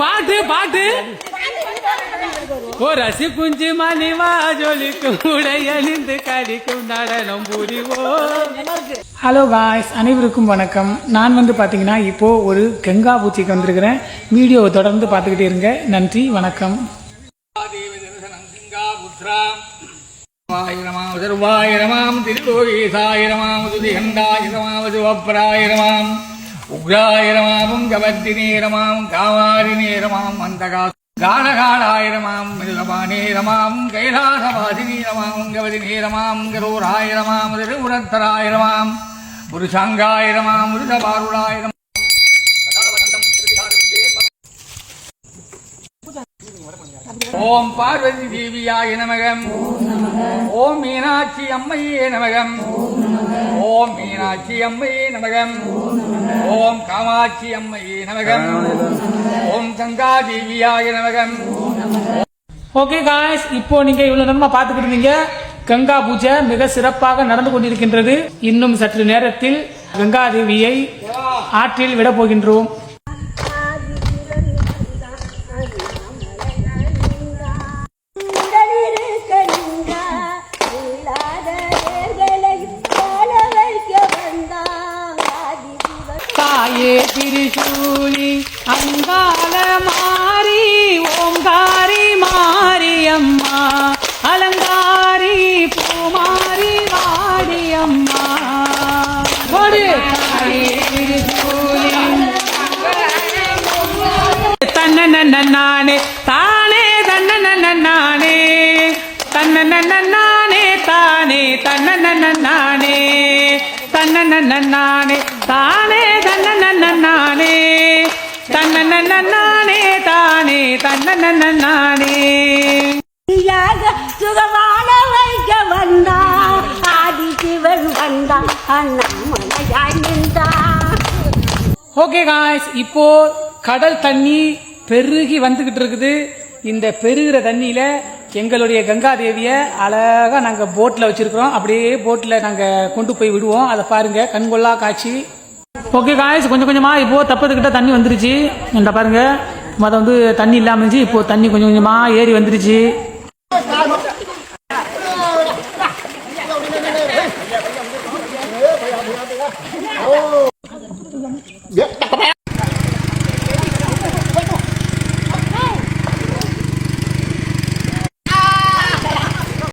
பாட்டு பாட்டு. ஓ ரசி குஞ்சு மணிவா ஜொலிக்கும் உடையணிந்து கடிக்கும் நடனம் புரிவோம். ஹலோ காய்ஸ் அனைவருக்கும் வணக்கம். நான் வந்து பார்த்தீங்கன்னா இப்போ ஒரு கங்கா பூச்சிக்கு வந்திருக்கிறேன். வீடியோவை தொடர்ந்து பார்த்துக்கிட்டே இருங்க. நன்றி வணக்கம். ஆயிரமாம் சர்வாயிரமாம் திருலோகேசாயிரமாம் சுதிகண்டாயிரமாம் சிவப்பிராயிரமாம் உக்ராயிரமாம் ஜபத்தி நேரமாம் காவாரி நேரமாம் அந்தகா கானகாடாயிரமாம் மிருகபானேரமாம் கைலாசவாசி நீரமாம் கவதி நேரமாம் கரூராயிரமாம் திருவுரத்தராயிரமாம் புருஷாங்காயிரமாம் மிருதபாருடாயிரம் ஓம் பார்வதி தேவியாய நமகம். ஓம் மீனாட்சி அம்மையே நமகம். ஓம் மீனாட்சி அம்மையே நமகம். ஓம் காமாட்சி அம்மையே நமகம். ஓம் கங்கா தேவியாய நமகம். ஓகே காய்ஸ் இப்போ நீங்க இவ்வளவு நேரமா பார்த்துக்கிட்டு இருந்தீங்க. கங்கா பூஜை மிக சிறப்பாக நடந்து கொண்டிருக்கின்றது. இன்னும் சற்று நேரத்தில் கங்கா தேவியை ஆற்றில் விட போகின்றோம். தாயே திரிசூலி அங்கால மாறி ஓங்காரி மாரியம்மா அலங்காரி பூமாரி வாடியம்மா ஒரு தாயே திரிசூலி தன்ன நானே தானே தன்ன நானே. தன்ன நானே தானே தன்ன நானே. தன்ன நானே தானே தன்ன நானே தன்ன நானே தானே தன்ன நானே சுகமான வைக்க வந்தா ஆதி சிவன் வந்தா ஓகே காய்ஸ் இப்போ கடல் தண்ணி பெருகி வந்துகிட்டு இருக்குது. இந்த பெருகிற தண்ணியில எங்களுடைய கங்கா தேவியை அழகாக நாங்கள் போட்டில் வச்சுருக்கிறோம். அப்படியே போட்டில் நாங்கள் கொண்டு போய் விடுவோம். அதை பாருங்கள் கண்கொள்ளா காய்ச்சி ஓகே காய்ச்சி கொஞ்சம் கொஞ்சமாக இப்போது தப்பத்துக்கிட்ட தண்ணி வந்துருச்சு. என்ன பாருங்கள் மொதல் வந்து தண்ணி இல்லாமல் இருந்துச்சு. இப்போது தண்ணி கொஞ்சம் கொஞ்சமாக ஏறி வந்துருச்சு. Oh!